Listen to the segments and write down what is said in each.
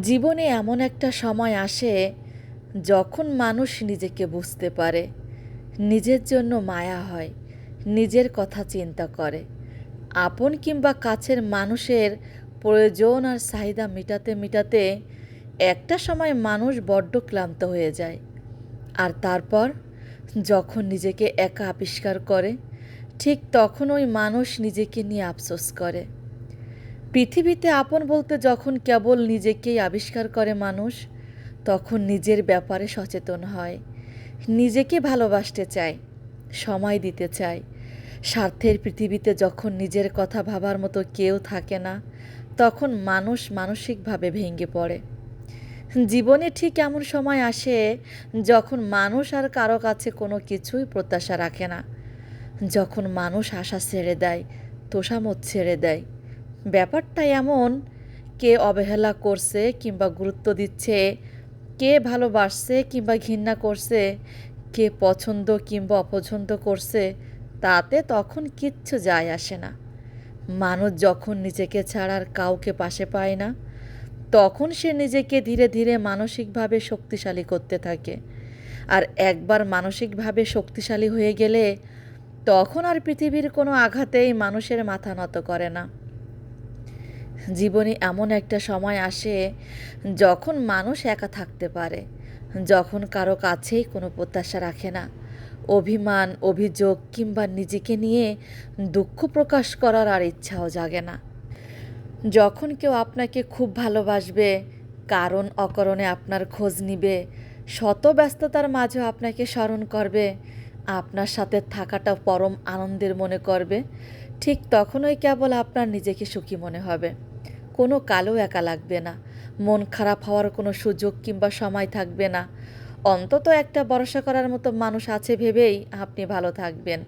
জীবনে এমন একটা সময় আসে যখন মানুষ নিজেকে বুঝতে পারে, নিজের জন্য মায়া হয়, নিজের কথা চিন্তা করে। আপন কিংবা কাছের মানুষের প্রয়োজন আর চাহিদা মেটাতে মেটাতে একটা সময় মানুষ বড্ড ক্লান্ত হয়ে যায়। আর তারপর যখন নিজেকে একা আবিষ্কার করে, ঠিক তখন ওই মানুষ নিজেকে নিয়ে আফসোস করে। পৃথিবীতে আপন বলতে যখন কেবল নিজেকেই আবিষ্কার করে মানুষ, তখন নিজের ব্যাপারে সচেতন হয়। নিজেকে ভালোবাসতে চায়, সময় দিতে চায়। স্বার্থের পৃথিবীতে যখন নিজের কথা ভাবার মতো কেউ থাকে না, তখন মানুষ মানসিকভাবে ভেঙে পড়ে। জীবনে ঠিক এমন সময় আসে যখন মানুষ আর কারও কাছে কোনো কিছুই প্রত্যাশা রাখে না। যখন মানুষ আশা ছেড়ে দেয় তোষামত ছেড়ে দেয়। ব্যাপারটা এমন, কে অবহেলা করছে কিংবা গুরুত্ব দিচ্ছে, কে ভালোবাসছে কিংবা ঘৃণা করছে, কে পছন্দ কিংবা অপছন্দ করছে, তাতে তখন কিচ্ছু যায় আসে না। মানুষ যখন নিজেকে ছাড়ার কাউকে পাশে পায় না, তখন সে নিজেকে ধীরে ধীরে মানসিকভাবে শক্তিশালী করতে থাকে। আর একবার মানসিকভাবে শক্তিশালী হয়ে গেলে, তখন আর পৃথিবীর কোনো আঘাতেই মানুষের মাথা নত করে না। জীবনে এমন একটা সময় আসে যখন মানুষ একা থাকতে পারে, যখন কারও কাছেই কোনো প্রত্যাশা রাখে না। অভিমান, অভিযোগ কিংবা নিজেকে নিয়ে দুঃখ প্রকাশ করার আর ইচ্ছাও জাগে না। যখন কেউ আপনাকে খুব ভালোবাসবে, কারণ অকারণে আপনার খোঁজ নিবে, শত ব্যস্ততার মাঝেও আপনাকে স্মরণ করবে, আপনার সাথে থাকাটা পরম আনন্দের মনে করবে, ঠিক তখনই কেবল আপনার নিজেকে সুখী মনে হবে। কোনো কালো একা লাগবে না। মন খারাপ হওয়ার কোনো সুযোগ কিংবা সময় থাকবে না। অন্তত একটা ভরসা করার মতো মানুষ আছে ভেবেই আপনি ভালো থাকবেন,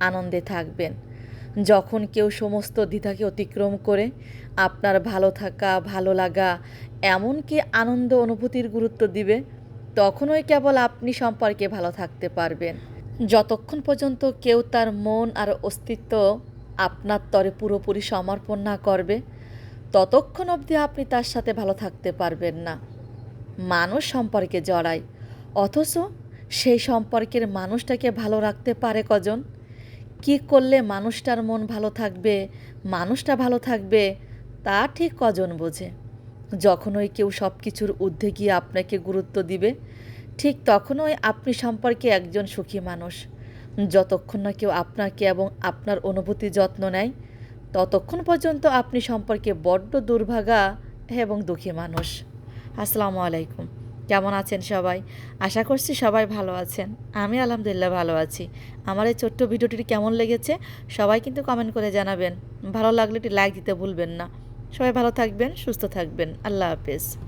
আনন্দে থাকবেন। যখন কেউ সমস্ত দ্বিধাকে অতিক্রম করে, আপনার ভালো থাকা, ভালো লাগা, এমনকি আনন্দ অনুভূতির গুরুত্ব দিবে, তখনই কেবল আপনি সম্পর্কে ভালো থাকতে পারবেন। যতক্ষণ পর্যন্ত কেউ তার মন আর অস্তিত্ব আপনার তরে পুরোপুরি সমর্পণ না করবে ততক্ষণ অবধি আপনি তার সাথে ভালো থাকতে পারবেন না। মানুষ সম্পর্কে জড়ায়। অথচ সেই সম্পর্কের মানুষটাকে ভালো রাখতে পারে কজন? কি করলে মানুষটার মন ভালো থাকবে, মানুষটা ভালো থাকবে, তা ঠিক কজন বোঝে? যখন ওই কেউ সব কিছুর ঊর্ধ্বে গিয়ে আপনাকে গুরুত্ব দিবে, ঠিক তখনই আপনি সম্পর্কে একজন সুখী মানুষ। যতক্ষণ না কেউ আপনাকে এবং আপনার অনুভূতি যত্ন নেয় ততক্ষণ পর্যন্ত আপনি সম্পর্কে বড্ড দুর্ভাগা এবং দুঃখী মানুষ। আসসালামু আলাইকুম। কেমন আছেন সবাই? আশা করছি সবাই ভালো আছেন। আমি আলহামদুলিল্লাহ ভালো আছি। আমার এই ছোট্ট ভিডিওটি কেমন লেগেছে সবাই কিন্তু কমেন্ট করে জানাবেন। ভালো লাগলে একটি লাইক দিতে ভুলবেন না। সবাই ভালো থাকবেন, সুস্থ থাকবেন। আল্লাহ হাফেজ।